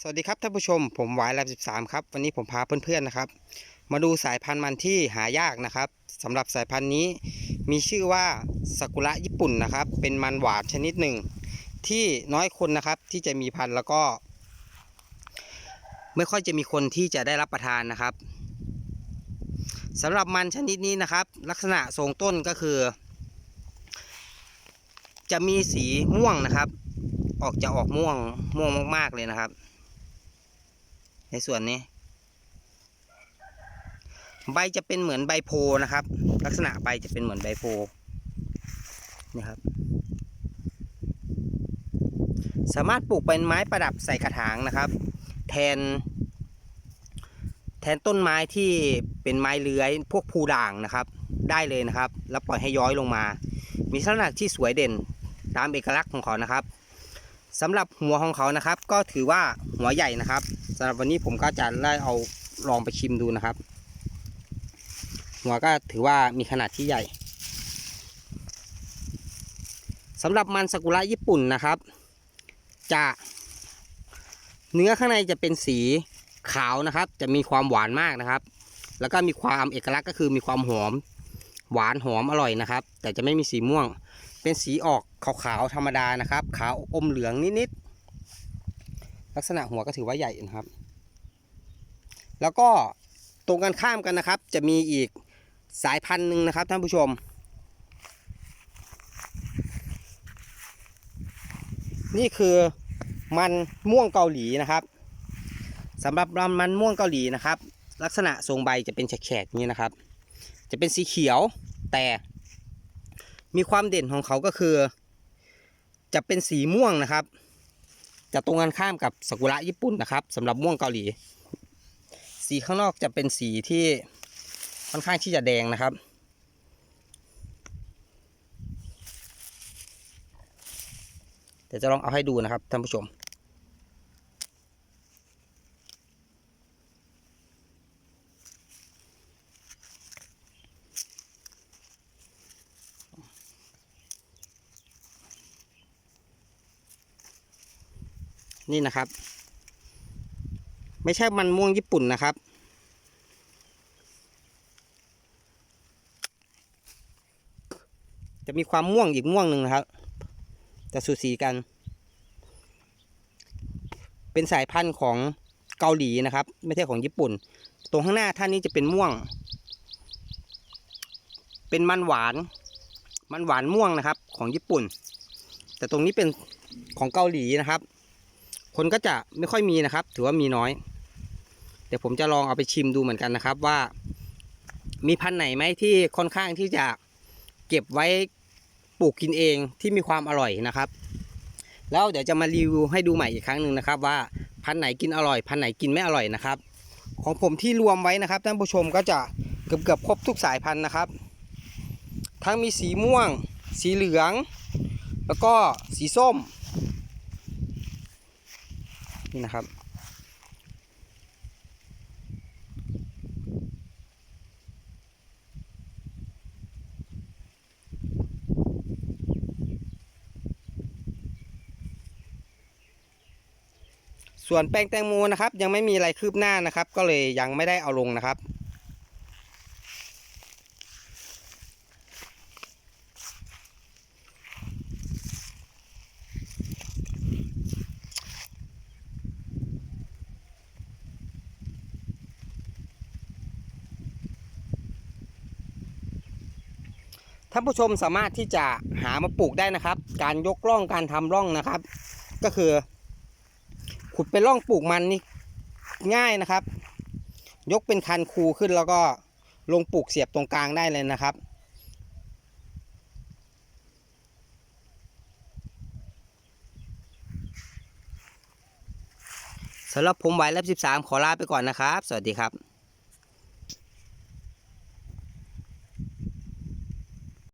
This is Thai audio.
สวัสดีครับท่านผู้ชมผมหวายแลบ13 ครับ วันนี้ผมพาเพื่อนๆนะครับ มาดูสายพันธุ์มันที่หายากนะครับสำหรับสายพันธุ์นี้ มีชื่อว่าซากุระญี่ปุ่นนะครับ เป็นมันหวานชนิดหนึ่ง ที่น้อยคนนะครับที่จะมีพันธุ์แล้วก็ ไม่ค่อยจะมีคนที่จะได้รับประทานนะครับสำหรับมันชนิดนี้นะครับ ลักษณะทรงต้นก็คือ จะมีสีม่วงนะครับ ออกจะออกม่วงม่วงมากๆเลยนะครับ ในส่วนนี้ ใบจะเป็นเหมือนใบโพนะครับ ลักษณะใบจะเป็นเหมือนใบโพนี่ครับ สามารถปลูกเป็นไม้ประดับใส่กระถางนะครับ แทน แทนต้นไม้ที่เป็นไม้เลื้อยพวกภูด่างนะครับ ได้เลยนะครับ แล้วปล่อยให้ย้อยลงมา มีลักษณะที่สวยเด่นตามเอกลักษณ์ของเขานะครับ สำหรับหัวของเขานะครับ ก็ถือว่าหัวใหญ่นะครับสำหรับวันนี้ผมก็จะได้เอาลองไปชิมดูนะครับ หัวก็ถือว่ามีขนาดที่ใหญ่สำหรับมันสกุระญี่ปุ่นนะครับ จะเนื้อข้างในจะเป็นสีขาวนะครับ จะมีความหวานมากนะครับ แล้วก็มีความเอกลักษณ์ก็คือมีความหอม หวานหอมอร่อยนะครับ แต่จะไม่มีสีม่วง เป็นสีออกขาวๆธรรมดานะครับ ขาวอมเหลืองนิดๆลักษณะหัวก็ถือว่าใหญ่นะครับ แล้วก็ตรงกันข้ามกันนะครับ จะมีอีกสายพันธุ์หนึ่งนะครับท่านผู้ชม นี่คือมันม่วงเกาหลีนะครับสำหรับมันม่วงเกาหลีนะครับ ลักษณะทรงใบจะเป็นแฉกๆนี้นะครับ จะเป็นสีเขียวแต่ มีความเด่นของเขาก็คือ จะเป็นสีม่วงนะครับ จะตรงกันข้ามกับซากุระญี่ปุ่นนะครับสำหรับม่วงเกาหลี สีข้างนอกจะเป็นสีที่ค่อนข้างที่จะแดงนะครับ เดี๋ยวจะลองเอาให้ดูนะครับท่านผู้ชม นี่นะครับ ไม่ใช่มันม่วงญี่ปุ่นนะครับ จะมีความม่วงอีกม่วงหนึ่งนะครับจะสูสีกัน เป็นสายพันธุ์ของเกาหลีนะครับ ไม่ใช่ของญี่ปุ่น ตรงข้างหน้าท่านนี้จะเป็นม่วง เป็นมันหวาน มันหวานม่วงนะครับ ของญี่ปุ่น แต่ตรงนี้เป็นของเกาหลีนะครับ คนก็จะไม่ค่อยมีนะครับ ถือว่ามีน้อย เดี๋ยวผมจะลองเอาไปชิมดูเหมือนกันนะครับว่า มีพันธุ์ไหนไหมที่ค่อนข้างที่จะเก็บไว้ปลูกกินเองที่มีความอร่อยนะครับ แล้วเดี๋ยวจะมารีวิวให้ดูใหม่อีกครั้งหนึ่งนะครับว่าพันธุ์ไหนกินอร่อย พันธุ์ไหนกินไม่อร่อยนะครับ ของผมที่รวมไว้นะครับท่านผู้ชมก็จะเกือบเกือบๆครบทุกสายพันธุ์นะครับ ทั้งมีสีม่วง สีเหลือง แล้วก็สีส้ม นี่นะครับ ส่วนแป้งแตงโมนะครับ ยังไม่มีอะไรคืบหน้านะครับ ก็เลยยังไม่ได้เอาลงนะครับ ท่านผู้ชมสามารถที่จะหามาปลูกได้นะครับ การยกร่องการทำร่องนะครับ ก็คือ ขุดเป็นร่องปลูกมันนี่ง่ายนะครับ ยกเป็นคันคูขึ้นแล้วก็ลงปลูกเสียบตรงกลางได้เลยนะครับสำหรับผมไหวแลบ13 ขอลาไปก่อนนะครับ สวัสดีครับ